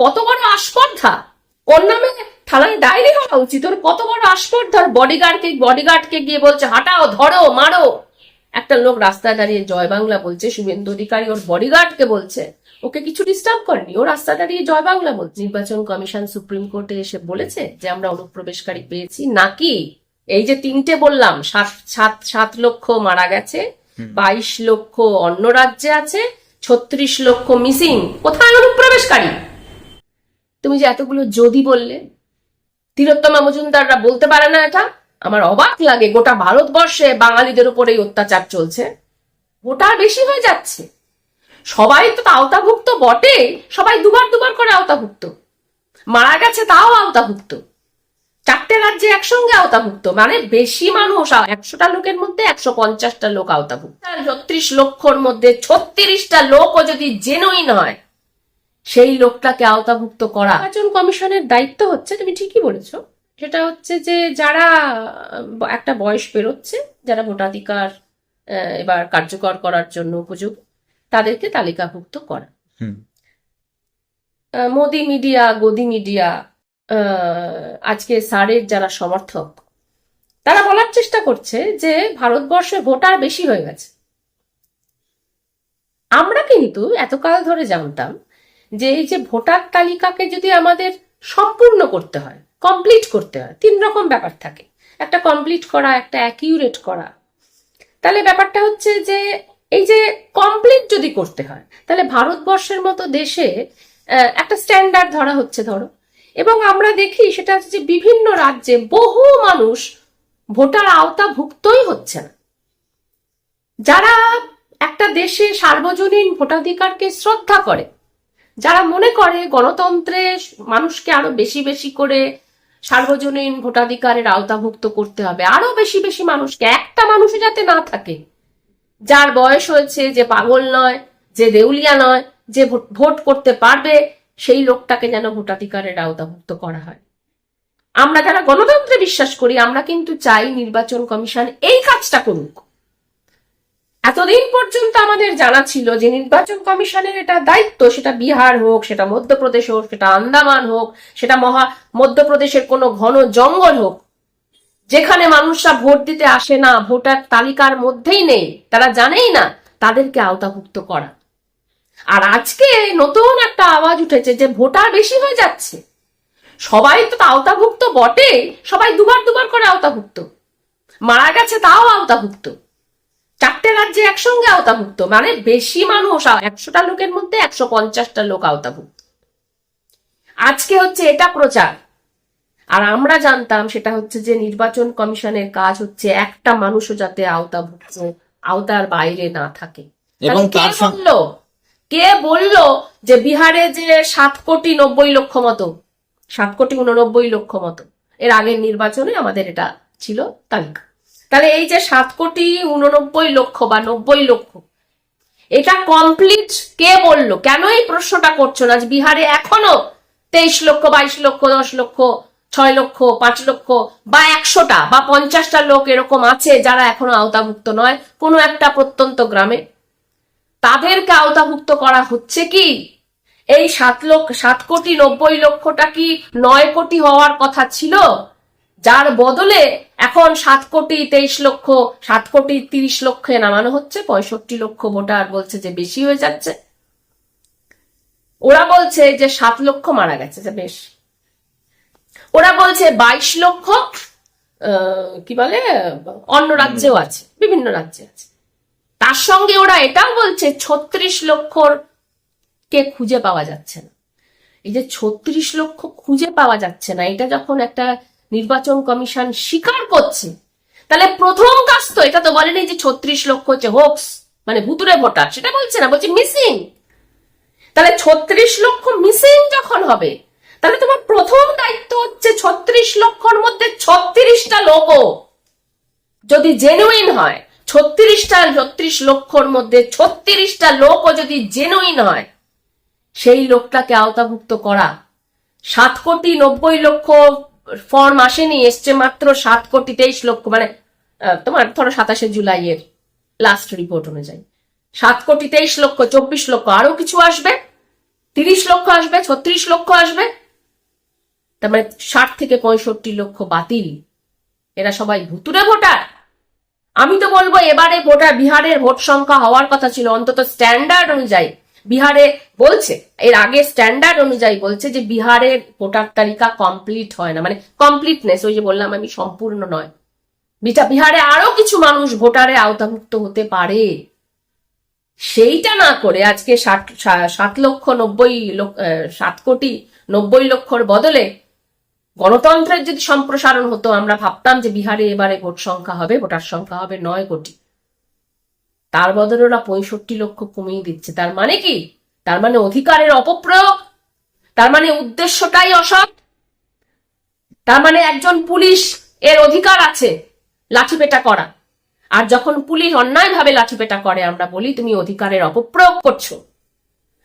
কত বড় আস্পর্ধা? ওর নামে থানায় ডায়েরি হওয়া উচিত। ওর কত বড় আস্পর্ধা বডিগার্ডকে বডিগার্ডকে গিয়ে বলছে হাঁটাও ধরো মারো। একটা লোক রাস্তায় দাঁড়িয়ে জয় বাংলা বলছে শুভেন্দু অধিকারী ওর বডিগার্ডকে বলছে। ওকে কিছু ডিস্টার্ব করেনি। ও রাস্তা দাঁড়িয়ে জয় বাংলা বলছে। নির্বাচন কমিশন সুপ্রিম কোর্টে এসে বলেছে যে আমরা অনুপ্রবেশকারী পেয়েছি। নাকি? এই যে তিনটে বললাম সাত সাত সাত লক্ষ মারা গেছে বাইশ লক্ষ অন্য রাজ্যে আছে ছত্রিশ লক্ষ মিসিং। কোথায় অনুপ্রবেশকারী? তুমি যে এতগুলো যদি বললে, তিলোত্তমা মজুমদাররা বলতে পারে না এটা। আমার অবাক লাগে, গোটা ভারতবর্ষে বাঙালিদের উপর এই অত্যাচার চলছে। ভোটার বেশি হয়ে যাচ্ছে। সবাই তো আওতাভুক্ত বটে। সবাই দুবার দুবার করে আওতাভুক্ত। মারা গেছে তাও আওতাভুক্ত। চারটে রাজ্যে একসঙ্গে আওতাভুক্ত। মানে বেশি মানুষ একশোটা লোকের মধ্যে একশো পঞ্চাশটা লোক আওতাভুক্ত। ছত্রিশ লক্ষর মধ্যে ছত্রিশটা লোকও যদি জেনুইন হয় সেই লোকটাকে আওতাভুক্ত করা। নির্বাচন কমিশনের দায়িত্ব হচ্ছে তুমি ঠিকই বলেছ। সেটা হচ্ছে যে যারা একটা বয়স পেরোচ্ছে যারা ভোটাধিকার এবার কার্যকর করার জন্য উপযোগী তাদেরকে তালিকাভুক্ত করা। হুম। মোদি মিডিয়া গদি মিডিয়া আজকে সারের যারা সমর্থক তারা বলার চেষ্টা করছে যে ভারতবর্ষে ভোটার বেশি হয়ে গেছে। আমরা কিন্তু এতকাল ধরে জানতাম যে এই যে ভোটার তালিকাকে যদি আমাদের সম্পূর্ণ করতে হয় কমপ্লিট করতে হয়, তিন রকম ব্যাপার থাকে। একটা কমপ্লিট করা, একটা অ্যাকিউরেট করা। তাহলে ব্যাপারটা হচ্ছে যে, এই যে কমপ্লিট যদি করতে হয়, তাহলে ভারতবর্ষের মতো দেশে একটা স্ট্যান্ডার্ড ধরা হচ্ছে, ধরো। এবং আমরা দেখি সেটা হচ্ছে যে বিভিন্ন রাজ্যে বহু মানুষ ভোটার আওতাভুক্তই হচ্ছে না। যারা একটা দেশে সার্বজনীন ভোটাধিকারকে শ্রদ্ধা করে যারা মনে করে গণতন্ত্রে মানুষকে আরও বেশি বেশি করে সার্বজনীন ভোটাধিকারের আওতাভুক্ত করতে হবে, আরও বেশি বেশি মানুষকে, একটা মানুষও যাতে না থাকে, যার বয়স হয়েছে যে পাগল নয়, যে দেউলিয়া নয়, যে ভোট করতে পারবে, সেই লোকটাকে যেন ভোটাধিকারের আওতাভুক্ত করা হয়। আমরা যারা গণতন্ত্রে বিশ্বাস করি, আমরা কিন্তু চাই নির্বাচন কমিশন এই কাজটা করুক। এতদিন পর্যন্ত আমাদের জানা ছিল যে নির্বাচন কমিশনের এটা দায়িত্ব, সেটা বিহার হোক, সেটা মধ্যপ্রদেশ হোক, সেটা আন্দামান হোক, সেটা মহা মধ্যপ্রদেশের কোনো ঘন জঙ্গল হোক, যেখানে মানুষরা ভোট দিতে আসে না, ভোটার তালিকার মধ্যেই নেই, তারা জানেই না তাদেরকে আওতাভুক্ত করা। আর আজকে নতুন একটা আওয়াজ উঠেছে যে ভোটার বেশি হয়ে যাচ্ছে। সবাই তো আওতাভুক্ত বটে, সবাই দুবার দুবার করে আওতাভুক্ত। মারা গেছে তাও আওতাভুক্ত। চারটে রাজ্যে একসঙ্গে আওতাভুক্ত। মানে বেশি মানুষ একশোটা লোকের মধ্যে একশো পঞ্চাশটা লোক আওতাভুক্ত। আজকে হচ্ছে এটা প্রচার। আর আমরা জানতাম সেটা হচ্ছে যে নির্বাচন কমিশনের কাজ হচ্ছে একটা মানুষও যাতে আওতাভুক্ত আওতার বাইরে না থাকে। এবং তার বলল? কে বলল যে বিহারে যে সাত কোটি নব্বই লক্ষ মতো সাত কোটি উননব্বই লক্ষ মতো এর আগের নির্বাচনে আমাদের এটা ছিল তালিকা। তাহলে এই যে সাত কোটি উননব্বই লক্ষ বা নব্বই লক্ষ, এটা কমপ্লিট কে বলল? কেন এই প্রশ্নটা করছ না? বিহারে এখনও তেইশ লক্ষ, বাইশ লক্ষ, দশ লক্ষ, ছয় লক্ষ, পাঁচ লক্ষ বা একশোটা বা পঞ্চাশটা লোক এরকম আছে যারা এখনও আওতাভুক্ত নয়, কোনো একটা প্রত্যন্ত গ্রামে? তাদেরকে আওতাভুক্ত করা হচ্ছে কি? এই সাত লক্ষ সাত কোটি নব্বই লক্ষটা কি নয় কোটি হওয়ার কথা ছিল? যার বদলে এখন সাত কোটি তেইশ লক্ষ, সাত কোটি তিরিশ লক্ষে নামানো হচ্ছে, পঁয়ষট্টি লক্ষ ভোটার বলছে যে বেশি হয়ে যাচ্ছে। ওরা বলছে যে সাত লক্ষ মারা গেছে, যে বেশ। ওরা বলছে বাইশ লক্ষ কি বলে, অন্য রাজ্যেও আছে, বিভিন্ন রাজ্যে আছে। তার সঙ্গে ওরা এটাও বলছে ছত্রিশ লক্ষর কে খুঁজে পাওয়া যাচ্ছে না। এই যে ছত্রিশ লক্ষ খুঁজে পাওয়া যাচ্ছে না, এটা যখন একটা নির্বাচন কমিশন স্বীকার করছে। তাহলে প্রথম কাজ তো, এটা তো বলেনি যে ছত্রিশ লক্ষ হচ্ছে হোক্স মানে ভুতুরে ভোটার, সেটা বলছে না, বলছে মিসিং তাহলে ছত্রিশ লক্ষ মিসিং যখন হবে, তাহলে তোমার প্রথম দায়িত্ব হচ্ছে ছত্রিশ লক্ষর মধ্যে ছত্রিশটা লোকও যদি জেনুইন হয়, ছত্রিশটা, ছত্রিশ লক্ষর মধ্যে ছত্রিশটা লোকও যদি জেনুইন হয়, সেই লোকটাকে আওতাভুক্ত করা। সাত কোটি নব্বই লক্ষ ফর্ম আসেনি, এসছে মাত্র সাত কোটি তেইশ লক্ষ মানে তোমার ধরো সাতাশে জুলাইয়ের লাস্ট রিপোর্ট অনুযায়ী। সাত কোটি তেইশ লক্ষ, চব্বিশ লক্ষ আরও কিছু আসবে? তিরিশ লক্ষ আসবে, ছত্রিশ লক্ষ আসবে? তার মানে ষাট থেকে পঁয়ষট্টি লক্ষ বাতিল। এরা সবাই ভুতুরে ভোটার। আমি তো বলব, এবারে ভোটার, বিহারের ভোট সংখ্যা হওয়ার কথা ছিল, অন্তত স্ট্যান্ডার্ড অনুযায়ী। বিহারে বলছে, এর আগে স্ট্যান্ডার্ড অনুযায়ী বলছে যে বিহারের ভোটার তালিকা কমপ্লিট হয় না মানে কমপ্লিটনেস ওই যে বললাম আমি সম্পূর্ণ নয়। বিহারে আরও কিছু মানুষ ভোটারে আওতামুক্ত হতে পারে। সেইটা না করে আজকে ষাট সা- সাত লক্ষ নব্বই সাত কোটি নব্বই লক্ষর বদলে গণতন্ত্রের যদি সম্প্রসারণ হতো, আমরা ভাবতাম যে বিহারে এবারে ভোট সংখ্যা হবে, ভোটার সংখ্যা হবে নয় কোটি। তার বদলে ওরা পঁয়ষট্টি লক্ষ কমিয়ে দিচ্ছে। তার মানে কি? তার মানে অধিকারের অপপ্রয়োগ? তার মানে উদ্দেশ্যটাই অসৎ? তার মানে একজন পুলিশ এর অধিকার আছে লাঠিপেটা করা। আর যখন পুলিশ অন্যায়ভাবে লাঠিপেটা করে, আমরা বলি, তুমি অধিকারের অপপ্রয়োগ করছ।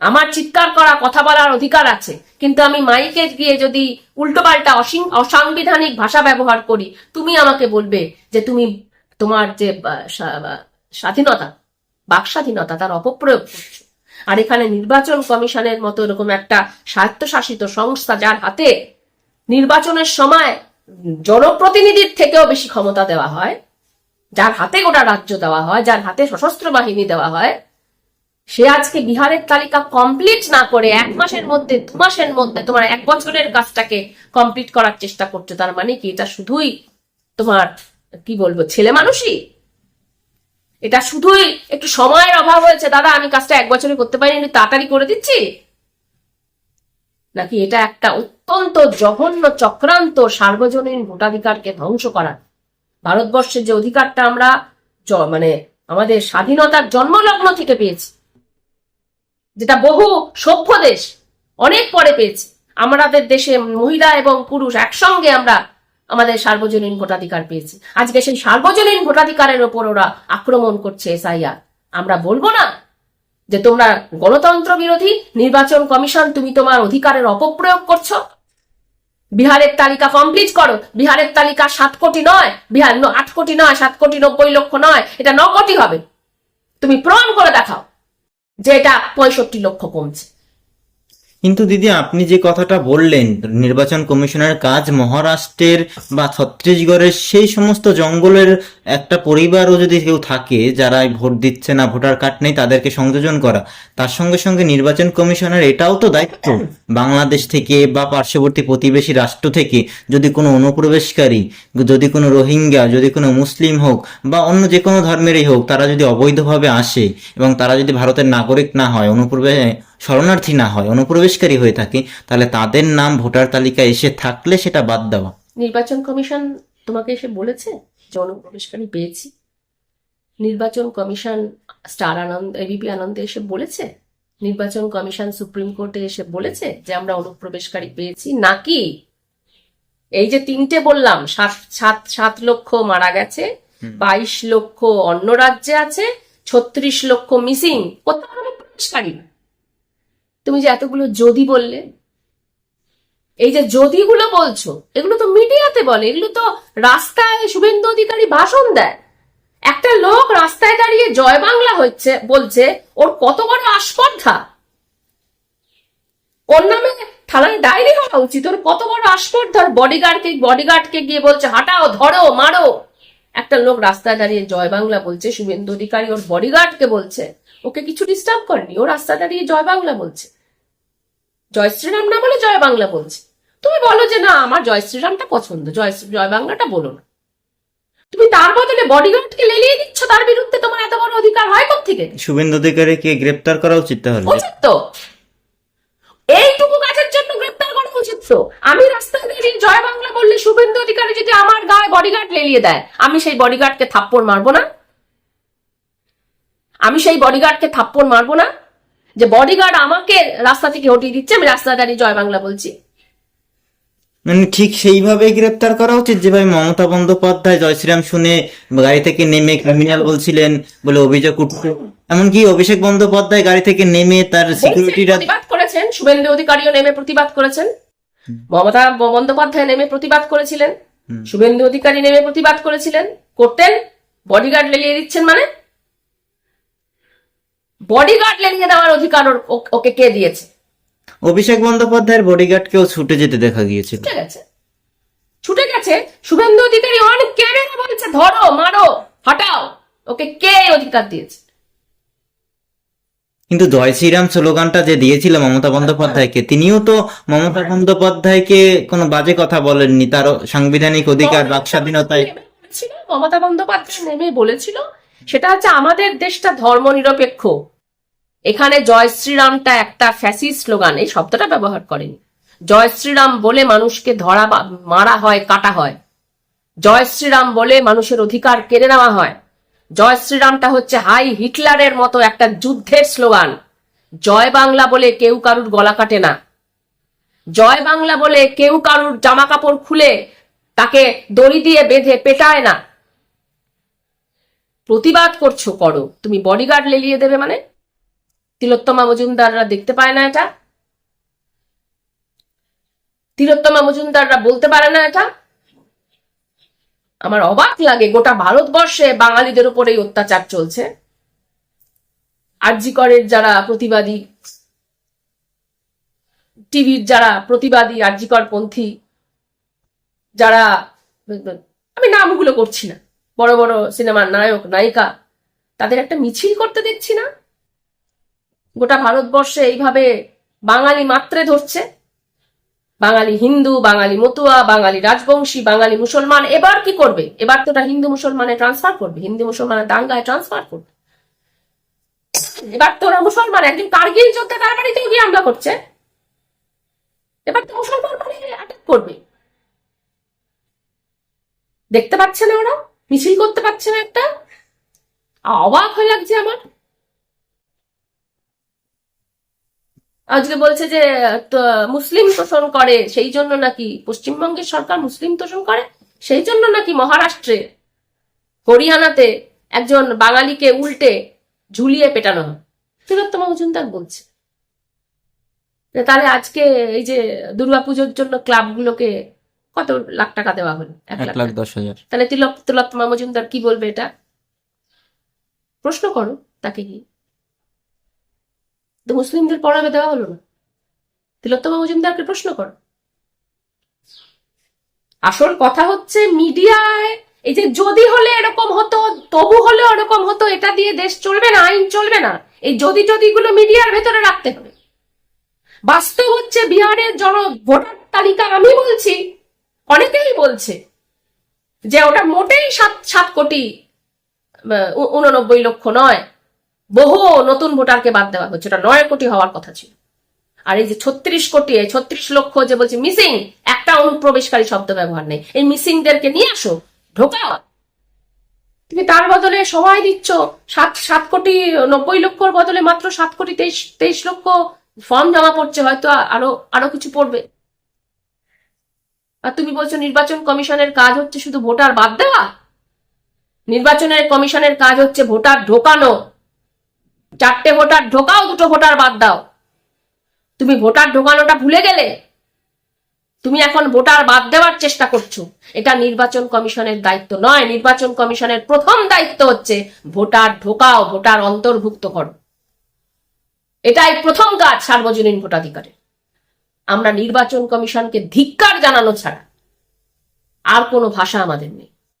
আমার চিৎকার করা, কথা বলার অধিকার আছে। কিন্তু আমি মাইকে গিয়ে যদি উল্টোপাল্টা অসিং- অসাংবিধানিক ভাষা ব্যবহার করি, তুমি আমাকে বলবে যে তুমি তোমার যে স্বাধীনতা, বাক স্বাধীনতা তার অপপ্রয়োগ করছ। আর এখানে নির্বাচন কমিশনের মতো এরকম একটা স্বায়ত্তশাসিত সংস্থা যার হাতে নির্বাচনের সময় জনপ্রতিনিধির থেকেও বেশি ক্ষমতা দেওয়া হয়, যার হাতে গোটা রাজ্য দেওয়া হয়, যার হাতে সশস্ত্র বাহিনী দেওয়া হয়, সে আজকে বিহারের তালিকা কমপ্লিট না করে এক মাসের মধ্যে, দু মাসের মধ্যে তোমার এক বছরের কাজটাকে কমপ্লিট করার চেষ্টা করছে। তার মানে কি? এটা শুধুই তোমার, কি বলব, ছেলে মানুষই? এটা শুধুই একটু সময়ের অভাব হয়েছে। দাদা, আমি কাজটা এক বছরে করতে পারিনি, একটু তাড়াতাড়ি করে দিচ্ছি? নাকি এটা একটা অত্যন্ত জঘন্য চক্রান্ত সার্বজনীন ভোটাধিকারকে ধ্বংস করার? ভারতবর্ষের যে অধিকারটা আমরা মানে আমাদের স্বাধীনতার জন্মলগ্ন থেকে পেয়েছি, যেটা বহু সভ্য দেশ অনেক পরে পেয়েছি। আমাদের দেশে মহিলা এবং পুরুষ একসঙ্গে আমরা আমাদের সার্বজনীন ভোটাধিকার পেয়েছে। আজকে সেই সার্বজনীন ভোটাধিকারের ওপর ওরা আক্রমণ করছে এসআইআর আমরা বলব না যে তোমরা গণতন্ত্র বিরোধী নির্বাচন কমিশন, তুমি তোমার অধিকারের অপপ্রয়োগ করছ। বিহারের তালিকা কমপ্লিট করো। বিহারের তালিকা সাত কোটি নয়, বিহার আট কোটি নয়, সাত কোটি নব্বই লক্ষ নয়, এটা ন কোটি হবে। তুমি প্রমাণ করে দেখাও যে এটা পঁয়ষট্টি লক্ষ কমছে। কিন্তু দিদি, আপনি যে কথাটা বললেন, নির্বাচন কমিশনের কাজ মহারাষ্ট্রের বা ছত্তিশগড়ের সেই সমস্ত জঙ্গলের একটা পরিবারও যদি কেউ থাকে যারা ভোট দিচ্ছে না, ভোটার কার্ড নেই, তাদেরকে সংযোজন করা, তার সঙ্গে সঙ্গে নির্বাচন কমিশনের এটাও তো দায়িত্ব। বাংলাদেশ থেকে বা পার্শ্ববর্তী প্রতিবেশী রাষ্ট্র থেকে যদি কোনো অনুপ্রবেশকারী, যদি কোনো রোহিঙ্গা, যদি কোনো মুসলিম হোক বা অন্য যে কোনো ধর্মেরই হোক, তারা যদি অবৈধভাবে আসে এবং তারা যদি ভারতের নাগরিক না হয় অনুপ্রবেশ শরণার্থী না হয় অনুপ্রবেশকারী হয়ে থাকে তাহলে তাদের নাম ভোটার তালিকায় এসে থাকলে সেটা বাদ দেওয়া। নির্বাচন কমিশন তোমাকে এসে বলেছে যে অনুপ্রবেশকারী পেয়েছি। নির্বাচন কমিশন স্টার আনন্দ এবিপি আনন্দে এসে বলেছে। নির্বাচন কমিশন সুপ্রিম কোর্টে এসে বলেছে যে আমরা অনুপ্রবেশকারী পেয়েছি। নাকি? এই যে তিনটে বললাম সাত সাত সাত লক্ষ মারা গেছে বাইশ লক্ষ অন্য রাজ্যে আছে ছত্রিশ লক্ষ মিসিং কোথাও অনুপ্রবেশকারী না। তুমি যে এতগুলো যদি বললে, এই যে যদিগুলো বলছো, এগুলো তো মিডিয়াতে বলে, এগুলো তো রাস্তায় শুভেন্দু অধিকারী ভাষণ দেয়। একটা লোক রাস্তায় দাঁড়িয়ে জয় বাংলা হচ্ছে, বলছে, ওর কত বড় আস্পর্ধা। ওর নামে থানায় ডায়েরি হওয়া উচিত, ওর কত বড় আস্পর্ধা বডিগার্ডকে বডিগার্ডকে গিয়ে বলছে, হাঁটাও, ধরো, মারো। একটা লোক রাস্তায় দাঁড়িয়ে জয় বাংলা বলছে, শুভেন্দু অধিকারী ওর বডিগার্ডকে বলছে, ওকে কিছু ডিস্টার্ব করেনি, ও রাস্তায় দাঁড়িয়ে জয় বাংলা বলছে। জয় শ্রীরাম না বলে জয় বাংলা বলছে। তুমি বলো যে না আমার জয় শ্রীরামটা পছন্দ জয় জয় বাংলাটা বলো না। তুমি তার বদলে বডিগার্ডকে লেলিয়ে দিচ্ছ তার বিরুদ্ধে তোমার এত বড় অধিকার হয় থেকে শুভেন্দু অধিকারীকে গ্রেপ্তার করা উচিত তাহলে? উচিত তো। এইটুকু কাজের জন্য গ্রেপ্তার করা উচিত তো। আমি রাস্তায় দাঁড়িয়ে জয় বাংলা বললে শুভেন্দু অধিকারী যদি আমার গায়ে বডিগার্ড লেলিয়ে দেয় আমি সেই বডিগার্ডকে থাপ্পড় মারবো না? আমি সেই বডিগার্ডকে থাপ্পড় মারবো না? যে বডিগার্ড আমাকে রাস্তা থেকে হটিয়ে দিচ্ছে আমি দাঁড়িয়ে জয় বাংলা বলছি। মানে ঠিক সেইভাবে গ্রেপ্তার করা উচিত যেভাবে মমতা বন্দ্যোপাধ্যায় জয়শ্রীরাম শুনে গাড়ি থেকে নেমে ক্রিমিনাল বলছিলেন বলে অভিযোগ উঠছে। এমনকি অভিষেক বন্দ্যোপাধ্যায় গাড়ি থেকে নেমে তার সিকিউরিটিরা প্রতিবাদ করেছেন শুভেন্দু অধিকারীও নেমে প্রতিবাদ করেছেন। মমতা বন্দ্যোপাধ্যায় নেমে প্রতিবাদ করেছিলেন। শুভেন্দু অধিকারী নেমে প্রতিবাদ করেছিলেন। করতেন বডিগার্ড লেলিয়ে দিচ্ছেন মানে? বডিগার্ড লেলিয়ে দেওয়ার অধিকার ওকে কে দিয়েছে? অভিষেক বন্দ্যোপাধ্যায়ের বডিগার্ডকেও ছুটে যেতে দেখা গিয়েছে ছুটে গেছে। ছুটে গেছে। শুভেন্দু অধিকারী অনেক ক্যামেরা বলছে ধরো মারো হটাও। ওকে কে অধিকার দিয়েছে? কিন্তু জয় শ্রীরাম স্লোগানটা যে দিয়েছিল মমতা বন্দ্যোপাধ্যায়কে তিনিও তো মমতা বন্দ্যোপাধ্যায়কে কোনো বাজে কথা বলেননি। তার সাংবিধানিক অধিকার বাক স্বাধীনতায় মমতা বন্দ্যোপাধ্যায় নেমে বলেছিল সেটা হচ্ছে আমাদের দেশটা ধর্মনিরপেক্ষ। এখানে জয় শ্রীরামটা একটা ফ্যাসি স্লোগান, এই শব্দটা ব্যবহার করেনি। জয় শ্রীরাম বলে মানুষকে ধরা মারা হয়, কাটা হয়। জয় শ্রীরাম বলে মানুষের অধিকার কেড়ে নেওয়া হয়। জয় শ্রীরামটা হচ্ছে হাই হিটলারের মতো একটা যুদ্ধের স্লোগান। জয় বাংলা বলে কেউ কারুর গলা কাটে না। জয় বাংলা বলে কেউ কারুর জামা কাপড় খুলে তাকে দড়ি দিয়ে বেঁধে পেটায় না। প্রতিবাদ করছ করো, তুমি বডিগার্ড লেলিয়ে দেবে মানে? তিলোত্তমা মজুমদাররা দেখতে পায় না এটা। তিলোত্তমা মজুমদাররা বলতে পারে না এটা। আমার অবাক লাগে, গোটা ভারতবর্ষে বাঙালিদের উপরেই অত্যাচার চলছে। আরজিকরের যারা প্রতিবাদী, টিভির যারা প্রতিবাদী আরজিকর পন্থী যারা, আমি নামগুলো করছি না। বড় বড় সিনেমার নায়ক, নায়িকা, তাদের একটা মিছিল করতে দেখছি না? গোটা ভারতবর্ষে এইভাবে বাঙালি মাত্রে ধরছে। বাঙালি হিন্দু, বাঙালি মতুয়া, বাঙালি রাজবংশী, বাঙালি মুসলমান, এবার কি করবে? এবার তো ওটা হিন্দু মুসলমানে ট্রান্সফার করবে। হিন্দু মুসলমানের দাঙ্গায় ট্রান্সফার করবে। এবার তো ওরা মুসলমান, একদিন কার্গিল যোদ্ধা তার বাড়িতেও গিয়ে হামলা করছে। এবার তো মুসলমান মানে অ্যাটাক করবে। দেখতে পাচ্ছে না ওরা? মিছিল করতে পারছে না একটা? অবাক হয়ে লাগছে আমার। আজকে বলছে যে মুসলিম তোষণ করে সেই জন্য নাকি পশ্চিমবঙ্গের সরকার মুসলিম তোষণ করে? সেই জন্য নাকি মহারাষ্ট্রে হরিয়ানাতে একজন বাঙালিকে উল্টে ঝুলিয়ে পেটানো হয়? তিলোত্তমা মজুমদার বলছে। তাহলে আজকে এই যে দুর্গাপুজোর জন্য ক্লাবগুলোকে কত লাখ টাকা দেওয়া হলো? এক লাখ লাখ দশ হাজার। তাহলে তিলক তিলোত্তমা মজুমদার কি বলবে এটা? প্রশ্ন করো তাকে কি তো মুসলিমদের পড়াবে দেওয়া হলো না। তিলোত্তমা মজুমদারকে প্রশ্ন কর। আসল কথা হচ্ছে মিডিয়ায় এই যে যদি হলে এরকম হতো, তবু হলে এরকম হতো, এটা দিয়ে দেশ চলবে না, আইন চলবে না, এই যদি যদি গুলো মিডিয়ার ভেতরে রাখতে হবে। বাস্তব হচ্ছে বিহারের জন ভোটার তালিকা আমি বলছি, অনেকেই বলছে যে ওটা মোটেই সাত সাত কোটি উননব্বই লক্ষ নয়। বহু নতুন ভোটারকে বাদ দেওয়া হচ্ছে ওটা নয় কোটি হওয়ার কথা ছিল। আর এই যে ছত্রিশ কোটি ছত্রিশ লক্ষ যে বলছে মিসিং একটা অনুপ্রবেশকারী শব্দ ব্যবহার নেই। এই মিসিংদেরকে নিয়ে আসো, ঢোকাও। তুমি তার বদলে সময় দিচ্ছ। সাত সাত কোটি, নব্বই লক্ষর বদলে মাত্র সাত কোটি তেইশ তেইশ লক্ষ ফর্ম জমা পড়ছে, হয়তো আরও আরও কিছু পড়বে। আর তুমি বলছো নির্বাচন কমিশনের কাজ হচ্ছে শুধু ভোটার বাদ দেওয়া? নির্বাচনের কমিশনের কাজ হচ্ছে ভোটার ঢোকানো। চারটে ভোটার ঢোকাও, দুটো ভোটার বাদ দাও। তুমি ভোটার ঢোকানোটা ভুলে গেলে তুমি এখন ভোটার বাদ দেওয়ার চেষ্টা করছ। এটা নির্বাচন কমিশনের দায়িত্ব নয়, নির্বাচন কমিশনের প্রথম দায়িত্ব হচ্ছে ভোটার ঢোকাও, ভোটার অন্তর্ভুক্ত করো। এটাই প্রথম কাজ সার্বজনীন ভোটাধিকারের। আমরা নির্বাচন কমিশনকে ধিক্কার জানানো ছাড়া আর কোনো ভাষা আমাদের নেই।